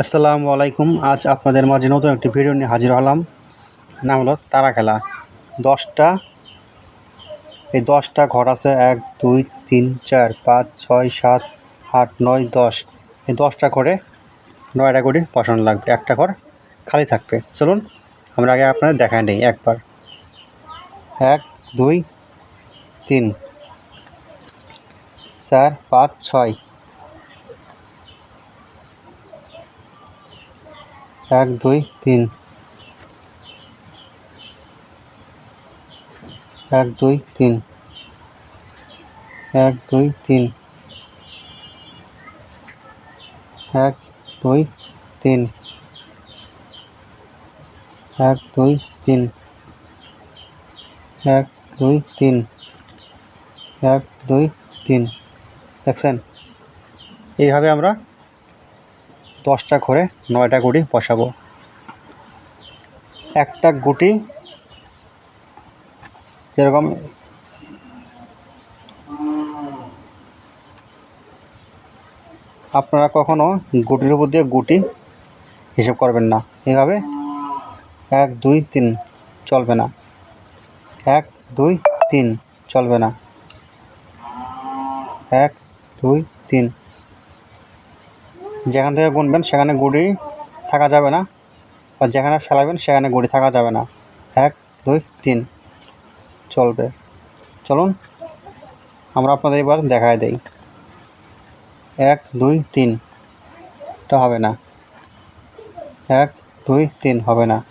আসসালামু আলাইকুম। আজ আপনাদের মাঝে নতুন একটি ভিডিও নিয়ে হাজির হলাম। নাম হলো তারা খেলা। দশটা, এই দশটা ঘর আছে এক, দুই, তিন, চার, পাঁচ, ছয়, সাত, আট, নয়, দশ। এই দশটা ঘরে নয়টা করে বসানো লাগবে। একটা ঘর খালি থাকবে। চলুন, আমরা আগে আপনাদের দেখায় নেই একবার। এক, দুই, তিন, চার, পাঁচ, ছয় এক, দুই, তিন। এক, দুই, তিন। এক, দুই, তিন। এক, দুই, তিন। এক, দুই, তিন। এক, দুই, তিন। এক, দুই, তিন। দেখছেন? এইভাবে আমরা দশটা করে নয়টা গুটি বসাবো। একটা গুটি যেরকম আপনারা কখনো গুটির উপর দিয়ে গুটি হিসেব করবেন না। এভাবে এক, দুই, তিন চলবে না। এক, দুই, তিন চলবে না। এক, দুই, তিন যেখান থেকে গুনবেন সেখানে গুড়ি থাকা যাবে না আর যেখানে ফেলাবেন সেখানে গুড়ি থাকা যাবে না। এক, দুই, তিন। চলবে। চলুন আমরা আপনাদের এবার দেখায় দেই। এক, দুই, তিন। এটা হবে না। এক, দুই, তিন হবে না।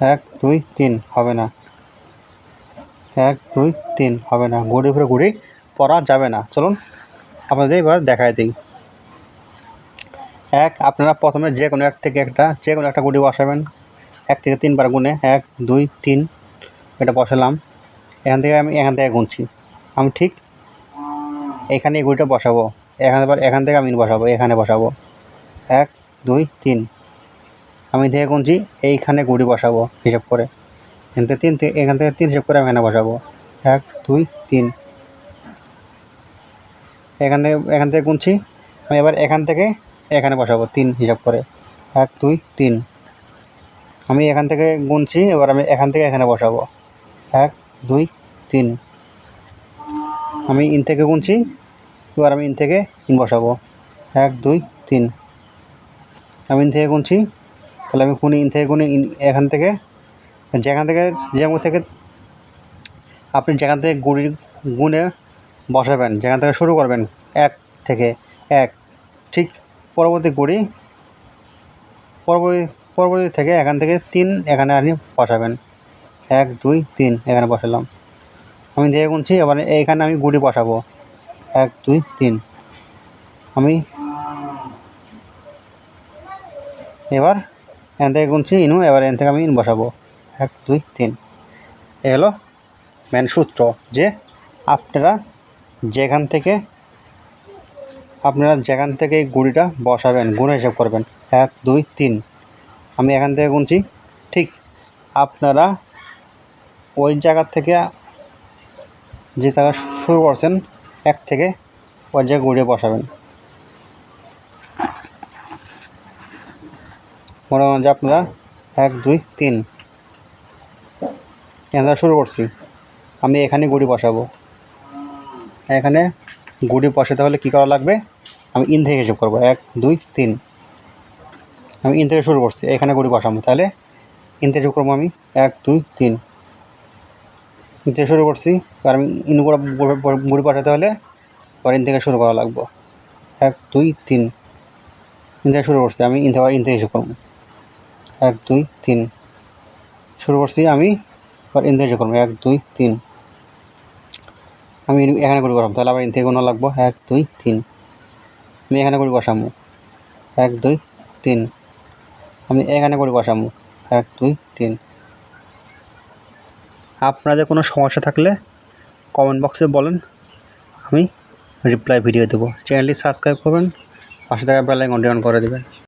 এক, দুই, তিন হবে না। এক, দুই, তিন হবে না। গুড়ি উপরে গুড়ি পরা যাবে না। চলুন আপনাদের এবার দেখায় দিই। এক, আপনারা প্রথমে যে কোনো এক থেকে একটা, যে কোনো একটা গুটি বসাবেন। এক থেকে তিনবার গুনে এক, দুই, তিন, এটা বসালাম। এখান থেকে আমি এখান থেকে গুনছি। আমি ঠিক এখানে এই গুটিটা বসাবো। এখানে এখান থেকে আমি বসাবো, এখানে বসাবো। এক, দুই, তিন। আমি থেকে গুনছি এইখানে গুটি বসাবো হিসাব করে। এখান থেকে তিন থেকে, এখান থেকে তিন হিসাব করে আমি এখানে বসাবো। এক, দুই, তিন। এখান থেকে এখান থেকে গুনছি। আমি এবার এখান থেকে এখানে বসাবো, তিন হিসাব করে। এক, দুই, তিন। আমি এখান থেকে গুনছি, এবার আমি এখান থেকে এখানে বসাবো। এক, দুই, তিন। আমি ইন থেকে গুনছি, এবার আমি ইন থেকে ইন বসাবো। এক, দুই, তিন। আমি ইন থেকে গুনছি, তাহলে আমি গুনি, ইন থেকে গুনি, ইন এখান থেকে। যেখান থেকে যেমন থেকে আপনি যেখান থেকে গুড়ি, গুনে বসাবেন, যেখান থেকে শুরু করবেন, এক থেকে এক, ঠিক পরবর্তী গুড়ি পরবর্তী পরবর্তী থেকে এখান থেকে তিন এখানে আপনি বসাবেন। এক, দুই, তিন এখানে বসালাম। আমি দিয়ে গুনছি, এবার এইখানে আমি গুড়ি বসাবো। এক, দুই, তিন। আমি এবার এখান থেকে গুনছি ইনু, এবার এখান থেকে আমি ইন বসাবো। এক, দুই, তিন। এ হলো মেন সূত্র যে আপনারা যেখান থেকে আপনারা যেখান থেকে এই গুড়িটা বসাবেন, গুণে হিসাব করবেন। এক, দুই, তিন। আমি এখান থেকে গুনছি। ঠিক আপনারা ওই জায়গার থেকে যে জায়গা শুরু করছেন, এক থেকে ওই জায়গায় গুড়িয়ে বসাবেন। মনে হয় যে আপনারা এক, দুই, তিন। এখান শুরু করছি। আমি এখানে গুড়ি বসাবো। এখানে গুড়ি বসাতে হলে কী করা লাগবে? আমি ইন থেকে হিসেব করব। এক, দুই, তিন। আমি ইন থেকে শুরু করছি, এখানে গুড়ি বসাবো। তাহলে ইন থেকে শুরু করব আমি। এক, দুই, তিন। ইন থেকে শুরু করছি আর আমি ইন গুড়ি বসাতে হলে আবার ইন থেকে শুরু করা লাগবো। এক, দুই, তিন। ইন থেকে শুরু করছি, আমি ইন থেকে ইন থেকে হিসেব করব। এক, দুই, তিন। শুরু করছি আমি আবার ইন থেকে হিসেব করব। এক, দুই, তিন। আমি এখানে করে বসাবো, তাহলে আবার ইন থেকে কোনো লাগবো। এক, দুই, তিন। আমি এখানে করে বসামু। এক, দুই, তিন। আমি এখানে করে বসামু। এক, দুই, তিন। আপনাদের কোনো সমস্যা থাকলে কমেন্ট বক্সে বলেন। আমি রিপ্লাই ভিডিও দেবো। চ্যানেলটি সাবস্ক্রাইব করবেন। পাশে থাকা বেলায় অন করে দেবেন।